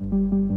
สวั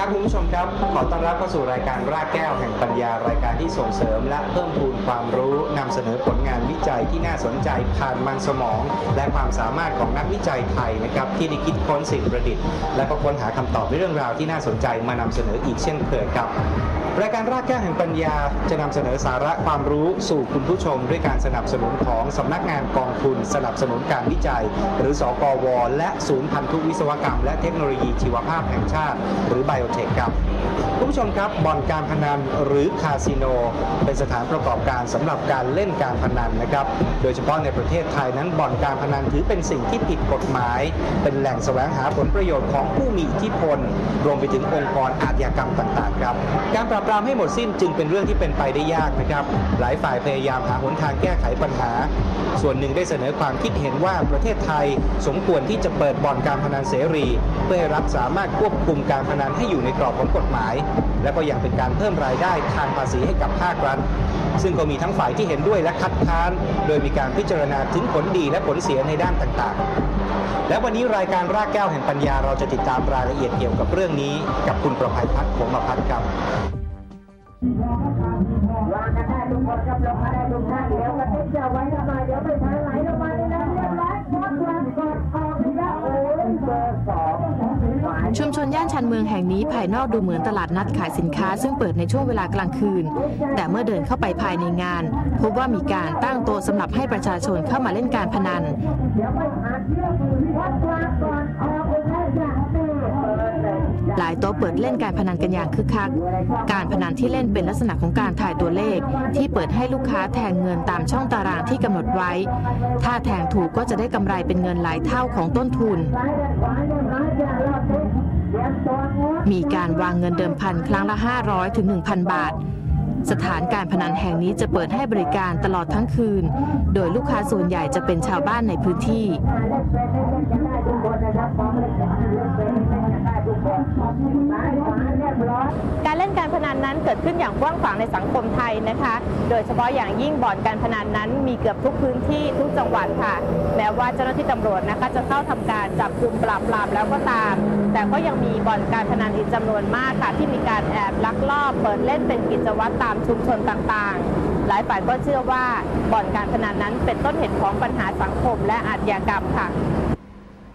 ครับคุณผู้ชมครับ ขอต้อนรับเข้าสู่รายการรากแก้วแห่งปัญญารายการที่ส่งเสริม และเพิ่มพูนความรู้นำเสนอผลงานวิจัยที่น่าสนใจผ่านมันสมอง และความสามารถของนักวิจัยไทยนะครับที่ได้คิดค้นสิ่งประดิษฐ์ และก็ค้นหาคำตอบในเรื่องราวที่น่าสนใจมานำเสนออีกเช่นเคยครับ รายการรากแก้วแห่งปัญญาจะนำเสนอสาระความรู้สู่คุณผู้ชม ด้วยการสนับสนุนของสำนักงานกองทุน สนับสนุนการวิจัย หรือสกว และศูนย์พันธุวิศวกรรม และเทคโนโลยีชีวภาพแห่งชาติ หรือไบโอเทคครับคุณผู้ชมครับบ่อนการพนันหรือคาสิโน เป็นสถานประกอบการสำหรับการเล่นการพนันนะครับ โดยเฉพาะในประเทศไทยนั้นบ่อนการพนันถือเป็นสิ่งที่ผิดกฎหมาย เป็นแหล่งแสวงหาผลประโยชน์ของผู้มีอิทธิพล รวมไปถึงองค์กรอาชญากรรมต่างๆ ครับการปรบปรามให้หมดสิ้นจึงเป็นเรื่องที่เป็นไปได้ยากนะครับ หลายฝ่ายพยายามหาหนทางแก้ไขปัญหา ส่วนหนึ่งได้เสนอความคิดเห็นว่าประเทศไทยสมควรที่จะเปิดบ่อนการพนันเสรี เพื่อให้รัฐสามารถควบคุมการพนันให้อยู่ในกรอบของกฎหมาย และก็ยังเป็นการเพิ่มรายได้ทางภาษีให้กับภาครัฐซึ่งก็มีทั้งฝ่ายที่เห็นด้วยและคัดค้าน โดยมีการพิจารณาถึงผลดีและผลเสียในด้านต่างๆ และวันนี้รายการรากแก้วแห่งปัญญาเราจะติดตามรายละเอียดเกี่ยวกับเรื่องนี้ กับคุณประภัยพัฒน์โขมาพัฒน์ครับ วางกันได้ทุกคนครับลงมาได้ทุกท่านเดี๋ยวกระติกจะไว้ทำไมเดี๋ยวไปทางไหลลงมาในน้ำเรียบร้อยกดวางกดออกอีกแล้วโอ้ยเบอร์สองชุมชนย่านชันเมืองแห่งนี้ภายนอกดูเหมือนตลาดนัดขายสินค้า ซึ่งเปิดในช่วงเวลากลางคืน แต่เมื่อเดินเข้าไปภายในงาน พบว่ามีการตั้งโต๊ะสำหรับให้ประชาชนเข้ามาเล่นการพนันเดี๋ยวไปหาเชือกวัดวางก่อนออกอีกแล้ หลายโต๊ะเปิดเล่นการพนันกันอย่างคึกคัก การพนันที่เล่นเป็นลักษณะของการถ่ายตัวเลข ที่เปิดให้ลูกค้าแทงเงินตามช่องตารางที่กำหนดไว้ ถ้าแทงถูกก็จะได้กำไรเป็นเงินหลายเท่าของต้นทุน มีการวางเงินเดิมพันครั้งละ 500ถึง1,000 บาทสถานการพนันแห่งนี้จะเปิดให้บริการตลอดทั้งคืน โดยลูกค้าส่วนใหญ่จะเป็นชาวบ้านในพื้นที่ การเล่นการพนันนั้นเกิดขึ้นอย่างกว้างขวางในสังคมไทยนะคะ โดยเฉพาะอย่างยิ่งบ่อนการพนันนั้นมีเกือบทุกพื้นที่ทุกจังหวัดค่ะ แม้ว่าเจ้าหน้าที่ตำรวจนะคะจะเข้าทำการจับกลุ่มปราบปรามแล้วก็ตาม แต่ก็ยังมีบ่อนการพนันอีกจำนวนมากค่ะที่มีการแอบลักลอบเปิดเล่นเป็นกิจวัตรตามชุมชนต่างๆ หลายฝ่ายก็เชื่อว่าบ่อนการพนันนั้นเป็นต้นเหตุของปัญหาสังคมและอาชญากรรมค่ะ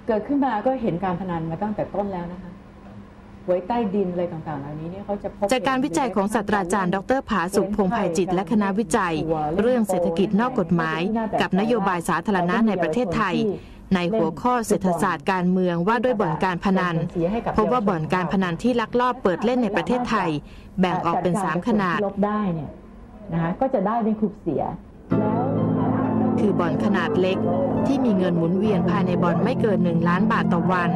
เกิดขึ้นมาก็เห็นการพนันมาตั้งแต่ต้นแล้วนะคะ หวยใต้ดินอะไรต่างๆเหล่านี้เนี่ยเขาจะพบจากการวิจัยของศาสตราจารย์ ดรผาสุขพงษ์ภัยจิต และคณะวิจัย เรื่องเศรษฐกิจนอกกฎหมาย กับนโยบายสาธารณะในประเทศไทย ในหัวข้อเศรษฐศาสตร์การเมืองว่าด้วยบ่อนการพนันพบว่าบ่อนการพนันที่ลักลอบเปิดเล่นในประเทศไทย แบ่งออกเป็น 3 ขนาดลบได้เนี่ยนะคะก็จะได้เป็นคูปเสียแล้วคือบ่อนขนาดเล็ก ที่มีเงินหมุนเวียนภายในบ่อนไม่เกิน 1 ล้านบาทต่อวัน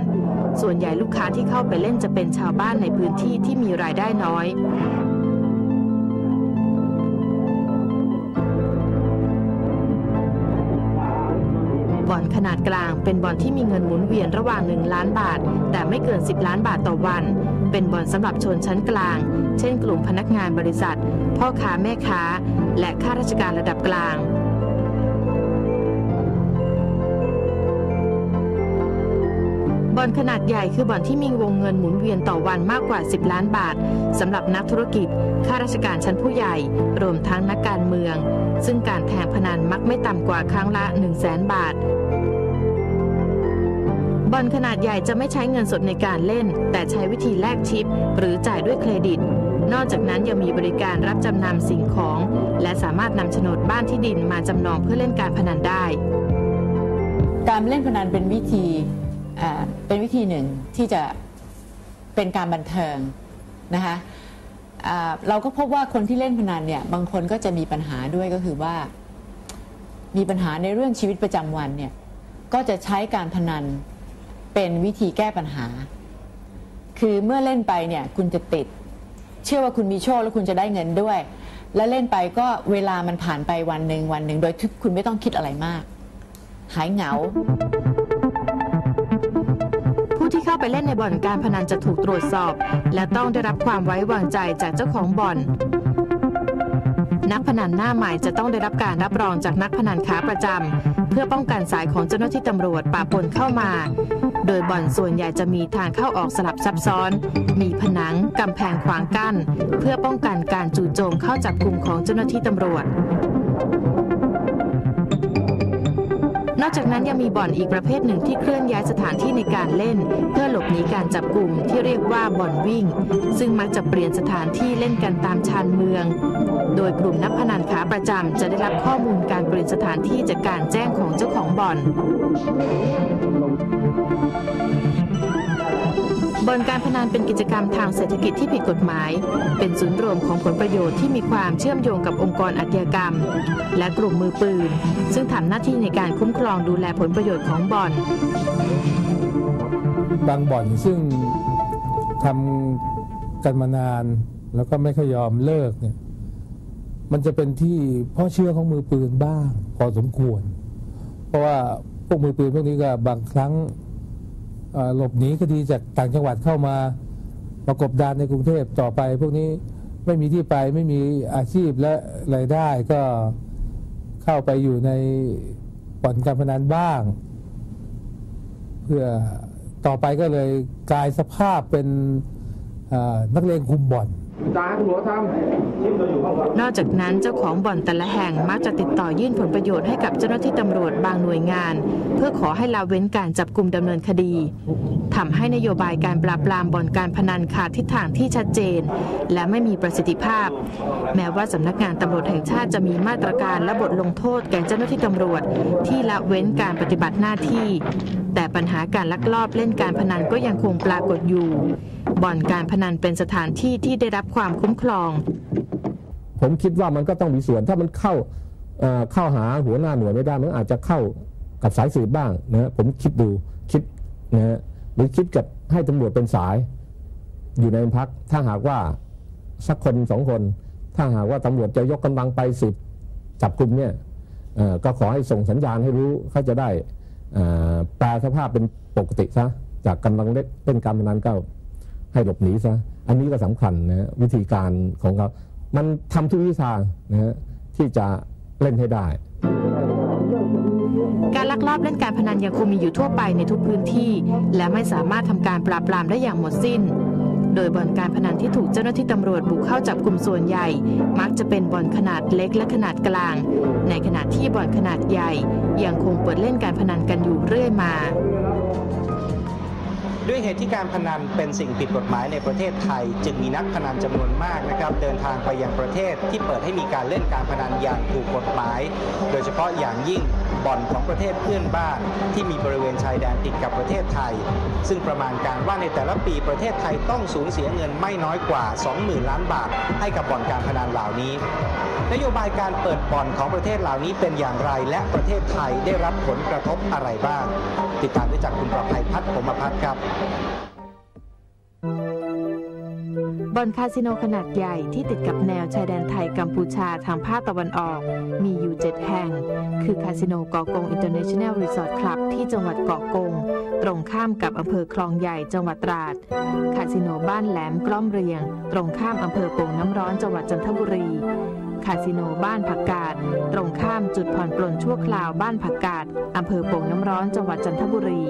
ส่วนใหญ่ลูกค้าที่เข้าไปเล่นจะเป็นชาวบ้านในพื้นที่ที่มีรายได้น้อย บ่อนขนาดกลางเป็นบ่อนที่มีเงินหมุนเวียนระหว่าง 1 ล้านบาท แต่ไม่เกิน 10 ล้านบาทต่อวัน เป็นบ่อนสำหรับชนชั้นกลาง เช่น กลุ่มพนักงานบริษัท พ่อค้าแม่ค้า และข้าราชการระดับกลาง อนขนาดใหญ่คือบ่อนที่มีวงเงินหมุนเวียนต่อวันมากกว่า 10 ล้านบาทสำหรับนักธุรกิจ ข้าราชการชั้นผู้ใหญ่ รวมทั้งนักการเมือง ซึ่งการแทงพนันมักไม่ต่ำกว่าครั้งละ 1 0 0 0 0แสนบาทบอนขนาดใหญ่จะไม่ใช้เงินสดในการเล่น แต่ใช้วิธีแลกชิป หรือจ่ายด้วยเครดิต นอกจากนั้นยังมีบริการรับจำนำสิ่งของ และสามารถนำโฉนดบ้านที่ดินมาจำนองเพื่อเล่นการพนันได้ การเล่นพนันเป็นวิธี เป็นวิธีหนึ่งที่จะเป็นการบันเทิงนะคะเราก็พบว่าคนที่เล่นพนันเนี่ยบางคนก็จะมีปัญหาด้วยก็คือว่า มีปัญหาในเรื่องชีวิตประจำวันเนี่ยก็จะใช้การพนันเป็นวิธีแก้ปัญหา คือเมื่อเล่นไปเนี่ยคุณจะติด เชื่อว่าคุณมีโชคแล้วคุณจะได้เงินด้วย แล้วเล่นไปก็เวลามันผ่านไปวันหนึ่งวันหนึ่งโดยที่คุณไม่ต้องคิดอะไรมาก หายเหงา เข้าไปเล่นในบ่อนการพนันจะถูกตรวจสอบ และต้องได้รับความไว้วางใจจากเจ้าของบ่อน นักพนันหน้าใหม่จะต้องได้รับการรับรองจากนักพนันขาประจำเพื่อป้องกันสายของเจ้าหน้าที่ตำรวจปะปนเข้ามา โดยบ่อนส่วนใหญ่จะมีทางเข้าออกสลับซับซ้อน มีผนังกำแพงขวางกั้น เพื่อป้องกันการจู่โจมเข้าจับกลุ่มของเจ้าหน้าที่ตำรวจ นอกจากนั้นยังมีบ่อนอีกประเภทหนึ่งที่เคลื่อนย้ายสถานที่ในการเล่น เพื่อหลบหนีการจับกลุ่มที่เรียกว่าบ่อนวิ่ง ซึ่งมักจะเปลี่ยนสถานที่เล่นกันตามชานเมือง โดยกลุ่มนักพนันขาประจำจะได้รับข้อมูลการเปลี่ยนสถานที่จากการแจ้งของเจ้าของบ่อน บ่อนการพนันเป็นกิจกรรมทางเศรษฐกิจที่ผิดกฎหมาย เป็นศูนย์รวมของผลประโยชน์ที่มีความเชื่อมโยงกับองค์กรอาชญากรรม และกลุ่มมือปืน ซึ่งทำหน้าที่ในการคุ้มครองดูแลผลประโยชน์ของบ่อนบางบ่อนซึ่งทำกันมานาน แล้วก็ไม่ค่อยยอมเลิกเนี่ยมันจะเป็นที่พ่อเชื่อของมือปืนบ้างพอสมควร เพราะว่าพวกมือปืนพวกนี้ก็บางครั้ง หลบหนีคดีจากต่างจังหวัดเข้ามาประกบดานในกรุงเทพต่อไป พวกนี้ไม่มีที่ไปไม่มีอาชีพและรายได้ก็เข้าไปอยู่ในบ่อนการพนันบ้าง เพื่อต่อไปก็เลยกลายสภาพเป็นนักเลงคุมบ่อน นอกจากนั้นเจ้าของบ่อนแต่ละแห่งมักจะติดต่อยื่นผลประโยชน์ให้กับเจ้าหน้าที่ตำรวจบางหน่วยงาน เพื่อขอให้ละเว้นการจับกลุ่มดำเนินคดีทำให้นโยบายการปราบปรามบ่อนการพนันขาดทิศทางที่ชัดเจน และไม่มีประสิทธิภาพ แม้ว่าสำนักงานตำรวจแห่งชาติจะมีมาตรการและบทลงโทษแก่เจ้าหน้าที่ตำรวจ ที่ละเว้นการปฏิบัติหน้าที่ แต่ปัญหาการลักลอบเล่นการพนันก็ยังคงปรากฏอยู่ บ่อนการพนันเป็นสถานที่ที่ได้รับความคุ้มครอง ผมคิดว่ามันก็ต้องมีส่วนถ้ามันเข้าเอ่อเข้าหาหัวหน้าหน่วยไม่ได้มันอาจจะเข้ากับสายสืบบ้างนะฮะผมคิดดูคิดนะฮะหรือคิดกับให้ตำรวจเป็นสาย อยู่ในโรงพักถ้าหากว่าสักคนสองคน ถ้าหากว่าตำรวจจะยกกำลังไปสืบจับกลุ่มเนี่ยเอ่อก็ขอให้ส่งสัญญาณให้รู้เขาจะได้เอ่อแปลสภาพเป็นปกติซะจากกำลังเล่นเป็นการพนันก็ ให้หลบหนีซะอันนี้ก็สำคัญนะวิธีการของเขา มันทำทุกวิธีทานะฮะที่จะเล่นให้ได้ การลักลอบเล่นการพนันยังคงมีอยู่ทั่วไปในทุกพื้นที่ และไม่สามารถทำการปราบปรามได้อย่างหมดสิ้น โดยบ่อนการพนันที่ถูกเจ้าหน้าที่ตำรวจบุกเข้าจับกลุ่มส่วนใหญ่ มักจะเป็นบ่อนขนาดเล็กและขนาดกลาง ในขณะที่บ่อนขนาดใหญ่ ยังคงเปิดเล่นการพนันกันอยู่เรื่อยมา ด้วยเหตุที่การพนันเป็นสิ่งผิดกฎหมายในประเทศไทย จึงมีนักพนันจำนวนมากนะครับเดินทางไปยังประเทศที่เปิดให้มีการเล่นการพนันอย่างถูกกฎหมาย โดยเฉพาะอย่างยิ่ง บ่อนของประเทศเพื่อนบ้านที่มีบริเวณชายแดนติดกับประเทศไทย ซึ่งประมาณการว่าในแต่ละปีประเทศไทยต้องสูญเสียเงินไม่น้อยกว่า 20,000 ล้านบาท ให้กับบ่อนการพนันเหล่านี้ นโยบายการเปิดบ่อนของประเทศเหล่านี้เป็นอย่างไร และประเทศไทยได้รับผลกระทบอะไรบ้าง ติดตามได้จากคุณประภัยพัฒน์ผมพัฒน์ครับ บ่อนคาสิโนขนาดใหญ่ที่ติดกับแนวชายแดนไทยกัมพูชาทางภาคตะวันออก มีอยู่ 7 แห่ง คือคาสิโนเกาะกงอินเตอร์เนชั่นแนลรีสอร์ทคลับที่จังหวัดเกาะกง ตรงข้ามกับอำเภอคลองใหญ่จังหวัดตราด คาสิโนบ้านแหลมกล้อมเรียง ตรงข้ามอำเภอโป่งน้ำร้อนจังหวัดจันทบุรีคาสิโนบ้านผักกาด ตรงข้ามจุดผ่อนปลนชั่วคราวบ้านผักกาดอำเภอโป่งน้ำร้อนจังหวัดจันทบุรี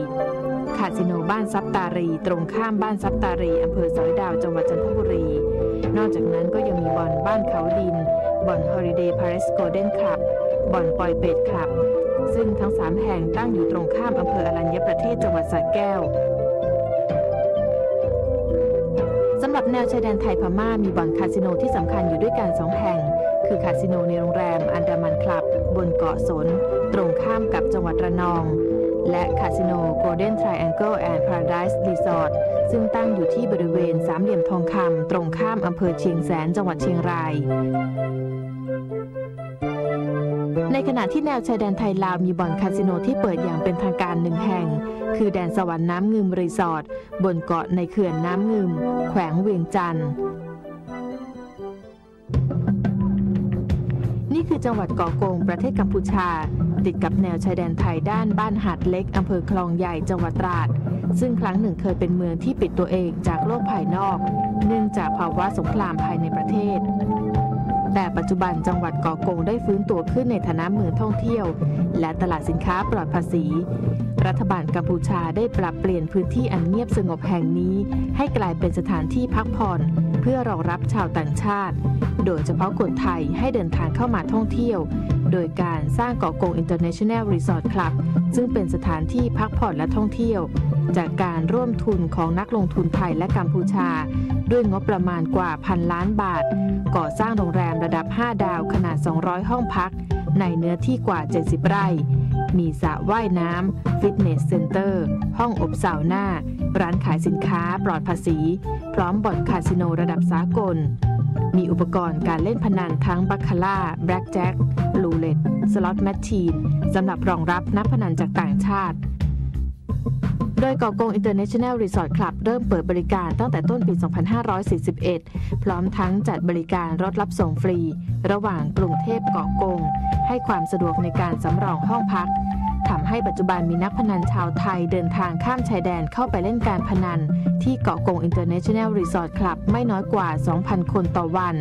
คาสิโนบ้านซับตารี ตรงข้ามบ้านซับตารีอำเภอสอยาวจังหวัดจันทบุรี นอกจากนั้นก็ยังมีบ่อนบ้านเขาดิน บ่อน Holiday Paris Golden Club บ่อนปอยเป็ดคลับ ซึ่งทั้ง3แห่งตั้งอยู่ตรงข้ามอำเภออรัญญประเทศจังหวัดสระแก้วสำหรับแนวชายแดนไทยพม่ามีบ่อนคาสิโนที่สำคัญอยู่ด้วยกันสองแห่ง คือคาสิโนในโรงแรมอันดามันคลับบนเกาะสน ตรงข้ามกับจังหวัดระนอง และคาสิโน Golden Triangle and Paradise Resort ซึ่งตั้งอยู่ที่บริเวณสามเหลี่ยมทองคำตรงข้ามอำเภอเชียงแสนจังหวัดเชียงราย ในขณะที่แนวชายแดนไทยลาวมีบ่อนคาสิโนที่เปิดอย่างเป็นทางการหนึ่งแห่ง คือแดนสวรรค์น้ำงึมรีสอร์ทบนเกาะในเขื่อนน้ำงึม แขวงเวียงจันทร์นี่คือจังหวัดเกาะกงประเทศกัมพูชา ติดกับแนวชายแดนไทยด้านบ้านหาดเล็กอำเภอคลองใหญ่จังหวัดตราด ซึ่งครั้งหนึ่งเคยเป็นเมืองที่ปิดตัวเองจากโลกภายนอก เนื่องจากภาวะสงครามภายในประเทศ แต่ปัจจุบันจังหวัดเกาะกงได้ฟื้นตัวขึ้นในฐานะเมืองท่องเที่ยว และตลาดสินค้าปลอดภาษี รัฐบาลกัมพูชาได้ปรับเปลี่ยนพื้นที่อันเงียบสงบแห่งนี้ ให้กลายเป็นสถานที่พักผ่อน เพื่อรองรับชาวต่างชาติ โดยเฉพาะคนไทยให้เดินทางเข้ามาท่องเที่ยว โดยการสร้างเกาะกง International Resort Club ซึ่งเป็นสถานที่พักผ่อนและท่องเที่ยว จากการร่วมทุนของนักลงทุนไทยและกัมพูชา ด้วยงบประมาณกว่าพันล้านบาท ก่อสร้างโรงแรมระดับ 5 ดาวขนาด 200 ห้องพัก ในเนื้อที่กว่า 70 ไร่ มีสระว่ายน้ำฟิตเนสเซ็นเตอร์ ห้องอบซาวน่าร้านขายสินค้าปลอดภาษี พร้อมบ่อนคาสิโนระดับสากล มีอุปกรณ์การเล่นพนันทั้งบัคคาร่าแบล็กแจ็คลูเลตสล็อตแมชชีนสำหรับรองรับนักพนันจากต่างชาติ โดยเกาะกง International Resort Club เริ่มเปิดบริการตั้งแต่ต้นปี 2541 พร้อมทั้งจัดบริการรถรับส่งฟรี ระหว่างกรุงเทพเกาะกง ให้ความสะดวกในการสำรองห้องพัก ทำให้ปัจจุบันมีนักพนันชาวไทยเดินทางข้ามชายแดนเข้าไปเล่นการพนัน ที่เกาะกงอินเตอร์เนชั่นแนลรีสอร์ทคลับไม่น้อยกว่า 2,000 คนต่อวัน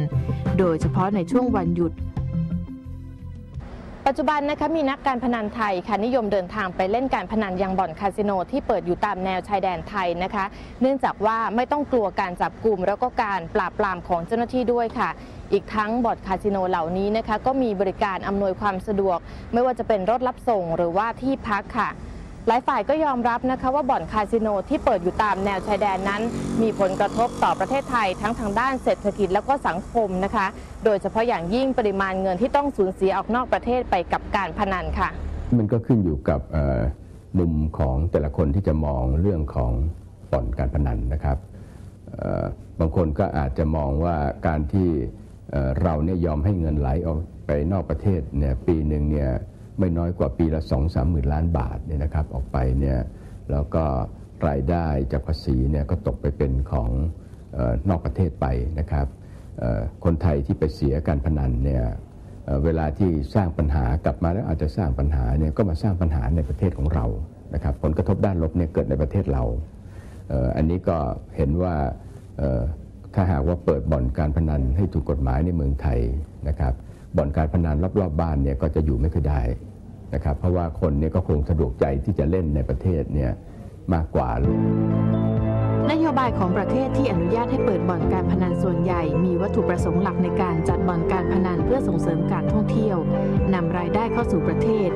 โดยเฉพาะในช่วงวันหยุด ปัจจุบันนะคะมีนักการพนันไทยค่ะนิยมเดินทางไปเล่นการพนันยังบ่อนคาสิโนที่เปิดอยู่ตามแนวชายแดนไทยนะคะ เนื่องจากว่าไม่ต้องกลัวการจับกลุ่มแล้วก็การปราบปรามของเจ้าหน้าที่ด้วยค่ะ อีกทั้งบ่อนคาสิโนเหล่านี้นะคะก็มีบริการอำนวยความสะดวก ไม่ว่าจะเป็นรถรับส่งหรือว่าที่พักค่ะ หลายฝ่ายก็ยอมรับนะคะว่าบ่อนคาสิโนที่เปิดอยู่ตามแนวชายแดนนั้น มีผลกระทบต่อประเทศไทยทั้งทางด้านเศรษฐกิจแล้วก็สังคมนะคะ โดยเฉพาะอย่างยิ่งปริมาณเงินที่ต้องสูญเสียออกนอกประเทศไปกับการพนันค่ะ มันก็ขึ้นอยู่กับมุมของแต่ละคนที่จะมองเรื่องของบ่อนการพนันนะครับบางคนก็อาจจะมองว่าการที่เราเนี่ยยอมให้เงินไหลออกไปนอกประเทศเนี่ยปีหนึ่งเนี่ย ไม่น้อยกว่าปีละ 2 3 หมื่นล้านบาทเนี่ยนะครับออกไปเนี่ยแล้วก็รายได้จากภาษีเนี่ยก็ตกไปเป็นของออนอกประเทศไปนะครับคนไทยที่ไปเสียการพนันเนี่ยเเวลาที่สร้างปัญหากลับมาแล้วอาจจะสร้างปัญหาเนี่ยก็มาสร้างปัญหาในประเทศของเรานะครับผลกระทบด้านลบเนี่ยเกิดในประเทศเราเอ,อ,อันนี้ก็เห็นว่าถ้าหากว่าเปิดบ่อนการพนันให้ถูกกฎหมายในเมืองไทยนะครับ บ่อนการพนันรอบๆบ้านเนี่ยก็จะอยู่ไม่ค่อยได้นะครับเพราะว่าคนเนี่ยก็คงสะดวกใจที่จะเล่นในประเทศเนี่ยมากกว่านโยบายของประเทศที่อนุญาตให้เปิดบ่อนการพนันส่วนใหญ่ มีวัตถุประสงค์หลักในการจัดบ่อนการพนันเพื่อส่งเสริมการท่องเที่ยวนำรายได้เข้าสู่ประเทศ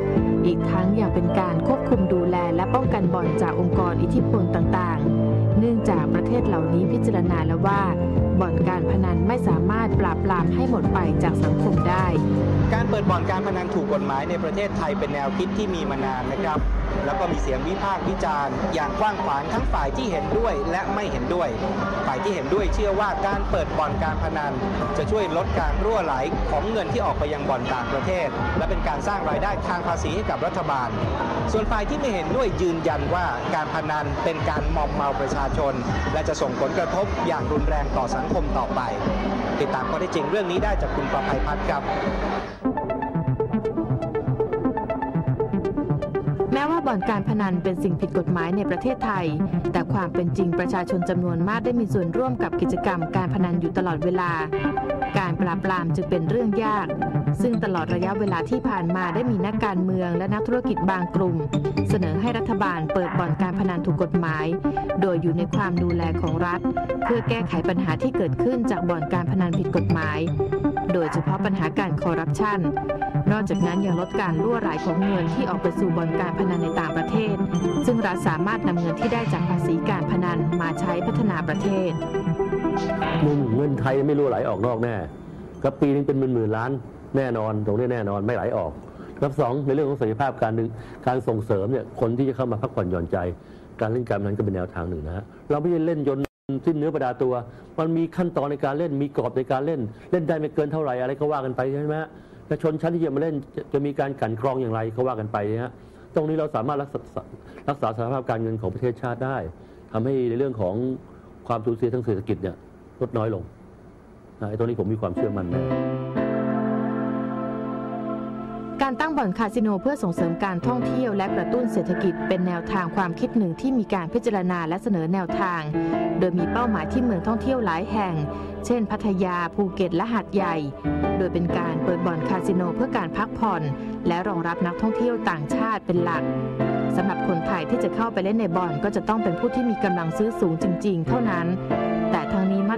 อีกทั้งยังเป็นการควบคุมดูแลและป้องกันบ่อนจากองค์กรอิทธิพลต่างๆ เนื่องจากประเทศเหล่านี้พิจารณาแล้วว่าบ่อนการพนันไม่สามารถปราบปรามให้หมดไปจากสังคมได้ ดบ่อนการพนันถูกกฎหมายในประเทศไทยเป็นแนวคิดที่มีมานานนะครับ แล้วก็มีเสียงวิพากษ์วิจารณ์ อย่างกว้างขวางทั้งฝ่ายที่เห็นด้วยและไม่เห็นด้วย ฝ่ายที่เห็นด้วยเชื่อว่าการเปิดบ่อนการพนัน จะช่วยลดการรั่วไหลของเงินที่ออกไปยังบ่อนต่างประเทศ และเป็นการสร้างรายได้ทางภาษีให้กับรัฐบาล ส่วนฝ่ายที่ไม่เห็นด้วยยืนยันว่าการพนันเป็นการมอมเมาประชาชน และจะส่งผลกระทบอย่างรุนแรงต่อสังคมต่อไป ติดตามข้อเท็จจริงเรื่องนี้ได้จากคุณประภัยพัฒน์ครับ ม้ว่าบ่อนการพนันเป็นสิ่งผิดกฎหมายในประเทศไทย แต่ความเป็นจริงประชาชนจำนวนมากได้มีส่วนร่วมกับกิจกรรมการพนันอยู่ตลอดเวลา การปราบปรามจึงเป็นเรื่องยาก ซึ่งตลอดระยะเวลาที่ผ่านมาได้มีนักการเมืองและนักธุรกิจบางกลุ่ม เสนอให้รัฐบาลเปิดบ่อนการพนันถูกกฎหมาย โดยอยู่ในความดูแลของรัฐ เพื่อแก้ไขปัญหาที่เกิดขึ้นจากบ่อนการพนันผิดกฎหมายโดยเฉพาะปัญหาการคอร์รัปชัน นอกจากนั้นยังลดการรั่วไหลของเงินที่ออกไปสู่บ่อนการพนันในต่างประเทศ ซึ่งรัฐสามารถนำเงินที่ได้จากภาษีการพนันมาใช้พัฒนาประเทศมุมเงินไทยไม่รู้ไหลออกนอกแน่ก็ปีนึงเป็นหมื่นหมื่นๆล้านแน่นอนตรงนี้แน่นอนไม่ไหลออกรับสองในเรื่องของศักยภาพการหนึ่งการส่งเสริมเนี่ยคนที่จะเข้ามาพักผ่อนหย่อนใจ การเล่นการพนันก็เป็นแนวทางหนึ่งนะฮะเราไม่ใช่เล่นยนต์สิ้นเนื้อประดาตัว มันมีขั้นตอนในการเล่นมีกรอบในการเล่น เล่นได้ไม่เกินเท่าไหร่อะไรก็ว่ากันไปใช่ไหมฮะแต่ชนชั้นที่จะมาเล่นจะจะมีการกลันกรองอย่างไรเขาว่ากันไปนะฮะตรงนี้เราสามารถรักษารักษาสภาพการเงินของประเทศชาติได้ทำให้ในเรื่องของความสูญเสียทางเศรษฐกิจเนี่ยลดน้อยลงนะไอ้ตรงนี้ผมมีความเชื่อมั่นนะ การตั้งบ่อนคาสิโนเพื่อส่งเสริมการท่องเที่ยวและกระตุ้นเศรษฐกิจเป็นแนวทางความคิดหนึ่งที่มีการพิจารณาและเสนอแนวทาง โดยมีเป้าหมายที่เมืองท่องเที่ยวหลายแห่ง เช่น พัทยาภูเก็ตและหาดใหญ่ โดยเป็นการเปิดบ่อนคาสิโนเพื่อการพักผ่อน และรองรับนักท่องเที่ยวต่างชาติเป็นหลักสำหรับคนไทยที่จะเข้าไปเล่นในบ่อนก็จะต้องเป็นผู้ที่มีกำลังซื้อสูงจริง ๆ เท่านั้น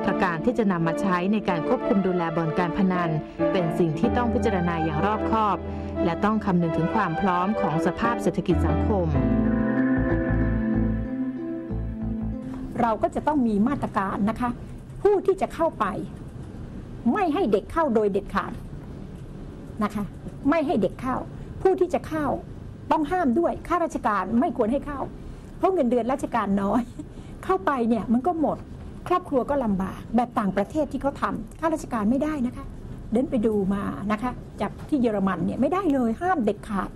ตรการที่จะนำมาใช้ในการควบคุมดูแลบ่อนการพนัน เป็นสิ่งที่ต้องพิจารณาอย่างรอบคอบ และต้องคำนึงถึงความพร้อมของสภาพเศรษฐกิจสังคม เราก็จะต้องมีมาตรการนะคะ ผู้ที่จะเข้าไป ไม่ให้เด็กเข้าโดยเด็ดขาดนะคะ ไม่ให้เด็กเข้า ผู้ที่จะเข้าต้องห้ามด้วยข้าราชการไม่ควรให้เข้า เพราะเงินเดือนราชการน้อย เข้าไปเนี่ยมันก็หมด ครอบครัวก็ลำบากแบบต่างประเทศที่เขาทำข้าราชการไม่ได้นะคะ เดินไปดูมานะคะจากที่เยอรมันเนี่ยไม่ได้เลยห้ามเด็ดขาด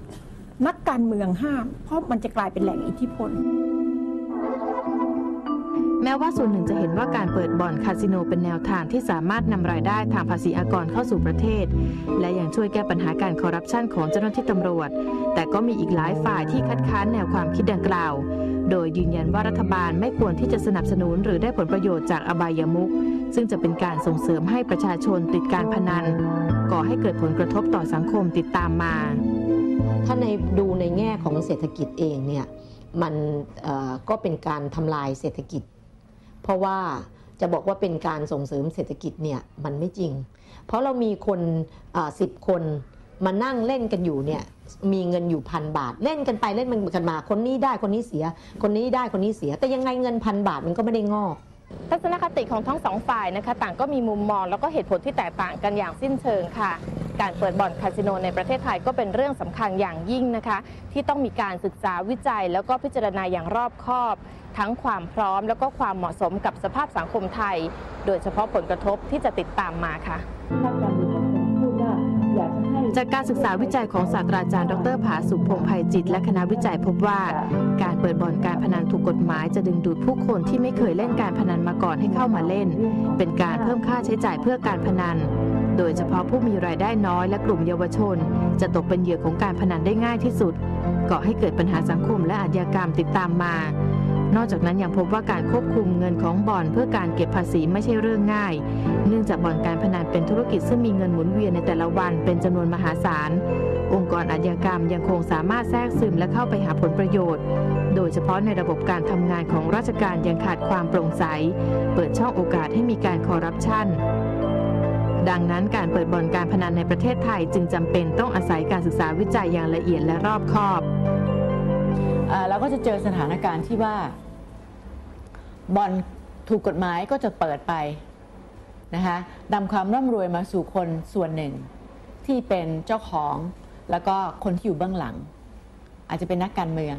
นักการเมืองห้าม เพราะมันจะกลายเป็นแหล่งอิทธิพล แม้ว่าส่วนหนึ่งจะเห็นว่าการเปิดบ่อนคาสิโนเป็นแนวทางที่สามารถนำรายได้ทางภาษีอากรเข้าสู่ประเทศ และยังช่วยแก้ปัญหาการคอร์รัปชันของเจ้าหน้าที่ตำรวจ แต่ก็มีอีกหลายฝ่ายที่คัดค้านแนวความคิดดังกล่าว โดยยืนยันว่ารัฐบาลไม่ควรที่จะสนับสนุนหรือได้ผลประโยชน์จากอบายมุขซึ่งจะเป็นการส่งเสริมให้ประชาชนติดการพนัน ก่อให้เกิดผลกระทบต่อสังคมติดตามมา ถ้าในดูในแง่ของเศรษฐกิจเองเนี่ยมันก็เป็นการทำลายเศรษฐกิจ เพราะว่าจะบอกว่าเป็นการส่งเสริมเศรษฐกิจเนี่ยมันไม่จริง เพราะเรามีคนสิบคนมานั่งเล่นกันอยู่เนี่ย มีเงินอยู่พันบาท เล่นกันไปเล่นกันมา คนนี้ได้คนนี้เสีย คนนี้ได้คนนี้เสีย แต่ยังไงเงินพันบาทมันก็ไม่ได้งอกทัศนคติของทั้งสองฝ่ายนะคะ ต่างก็มีมุมมองแล้วก็เหตุผลที่แตกต่างกันอย่างสิ้นเชิงค่ะ การเปิดบ่อนคาสิโนในประเทศไทยก็เป็นเรื่องสำคัญอย่างยิ่งนะคะ ที่ต้องมีการศึกษาวิจัย แล้วก็พิจารณาอย่างรอบคอบ ทั้งความพร้อมแล้วก็ความเหมาะสมกับสภาพสังคมไทย โดยเฉพาะผลกระทบที่จะติดตามมาค่ะ จากการศึกษาวิจัยของศาสตราจารย์ ดรผาสุพงภัยจิต และคณะวิจัยพบว่า การเปิดบ่อนการพนันถูกกฎหมายจะดึงดูดผู้คนที่ไม่เคยเล่นการพนันมาก่อนให้เข้ามาเล่น เป็นการเพิ่มค่าใช้จ่ายเพื่อการพนัน โดยเฉพาะผู้มีรายได้น้อยและกลุ่มเยาวชน จะตกเป็นเหยื่อของการพนันได้ง่ายที่สุดก่อให้เกิดปัญหาสังคมและอาชญากรรมติดตามมา นอกจากนั้นยังพบว่าการควบคุมเงินของบ่อนเพื่อการเก็บภาษีไม่ใช่เรื่องง่าย เนื่องจากบ่อนการพนันเป็นธุรกิจซึ่งมีเงินหมุนเวียนในแต่ละวันเป็นจำนวนมหาศาล องค์กรอาชญากรรมยังคงสามารถแทรกซึมและเข้าไปหาผลประโยชน์ โดยเฉพาะในระบบการทำงานของราชการยังขาดความโปร่งใส เปิดช่องโอกาสให้มีการคอร์รัปชันดังนั้นการเปิดบ่อนการพนันในประเทศไทยจึงจำเป็นต้องอาศัยการศึกษาวิจัยอย่างละเอียดและรอบคอบ เราก็จะเจอสถานการณ์ที่ว่าบอลถูกกฎหมายก็จะเปิดไปนะคะนำความร่ำรวยมาสู่คนส่วนหนึ่ง ที่เป็นเจ้าของแล้วก็คนที่อยู่เบื้องหลัง อาจจะเป็นนักการเมือง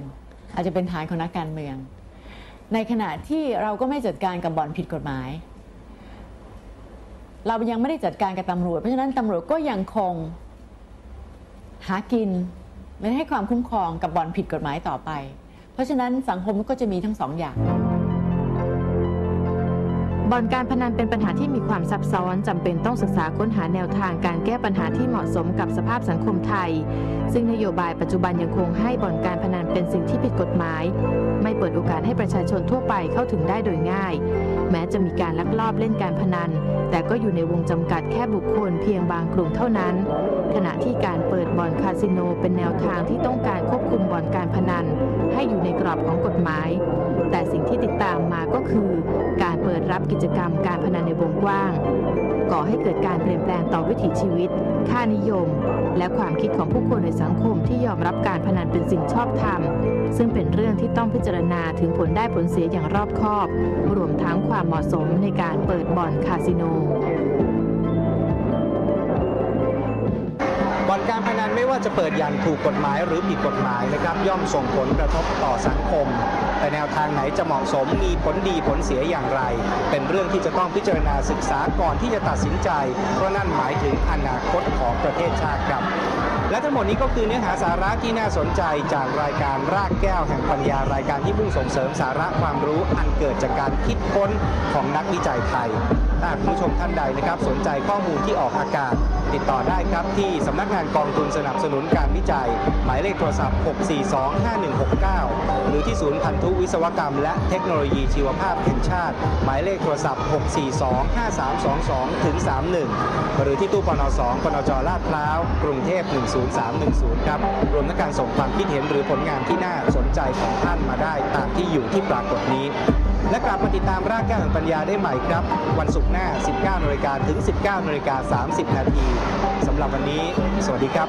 อาจจะเป็นฐานของนักการเมือง ในขณะที่เราก็ไม่จัดการกับบอลผิดกฎหมาย เรายังไม่ได้จัดการกับตำรวจ เพราะฉะนั้นตำรวจก็ยังคงหากิน และให้ความคุ้มครองกับบอลผิดกฎหมายต่อไป เพราะฉะนั้นสังคมก็จะมีทั้งสองอย่างบ่อนการพนันเป็นปัญหาที่มีความซับซ้อนจำเป็นต้องศึกษาค้นหาแนวทางการแก้ปัญหาที่เหมาะสมกับสภาพสังคมไทย ซึ่งนโยบายปัจจุบันยังคงให้บ่อนการพนันเป็นสิ่งที่ผิดกฎหมาย ไม่เปิดโอกาสให้ประชาชนทั่วไปเข้าถึงได้โดยง่าย แม้จะมีการลักลอบเล่นการพนัน แต่ก็อยู่ในวงจำกัดแค่บุคคลเพียงบางกลุ่มเท่านั้น ขณะที่การเปิดบ่อนคาสิโนเป็นแนวทางที่ต้องการควบคุมบ่อนการพนัน ให้อยู่ในกรอบของกฎหมาย แต่สิ่งที่ติดตามมาก็คือ การเปิดรับกิจกรรมการพนันในวงกว้าง ก่อให้เกิดการเปลี่ยนแปลงต่อวิถีชีวิต ค่านิยม และความคิดของผู้คนในสังคมที่ยอมรับการพนันเป็นสิ่งชอบธรรม ซึ่งเป็นเรื่องที่ต้องพิจารณาถึงผลได้ผลเสียอย่างรอบคอบ รวมทั้งความเหมาะสมในการเปิดบ่อนคาสิโนบ่อนการพนันไม่ว่าจะเปิดอย่างถูกกฎหมายหรือผิดกฎหมายนะครับย่อมส่งผลกระทบต่อสังคม แต่แนวทางไหนจะเหมาะสมมีผลดีผลเสียอย่างไร เป็นเรื่องที่จะต้องพิจารณาศึกษาก่อนที่จะตัดสินใจ เพราะนั่นหมายถึงอนาคตของประเทศชาติครับ และทั้งหมดนี้ก็คือเนื้อหาสาระที่น่าสนใจจากรายการรากแก้วแห่งปัญญารายการที่มุ่งส่งเสริมสาระความรู้อันเกิดจากการคิดค้นของนักวิจัยไทยถ้าคุณผู้ชมท่านใดนะครับ สนใจข้อมูลที่ออกอากาศ ติดต่อได้ครับที่สำนักงานกองทุนสนับสนุนการวิจัย หมายเลขโทรศัพท์ 6425169 หรือที่ศูนย์พันธุวิศวกรรม และเทคโนโลยีชีวภาพแห่งชาติ หมายเลขโทรศัพท์ 6425322ถึง31 หรือที่ตู้ปน2ปนจลาดพร้าว กรุงเทพ 10310 ครับ รวมทั้งการส่งความคิดเห็นหรือผลงานที่น่าสนใจของท่านมาได้ตามที่อยู่ที่ปรากฏนี้ และกลับมาติดตามรากแก้วแห่งปัญญาได้ใหม่ครับ วันศุกร์หน้า 19นาฬิกาถึง 19นาฬิกา30 นาทีสำหรับวันนี้ สวัสดีครับ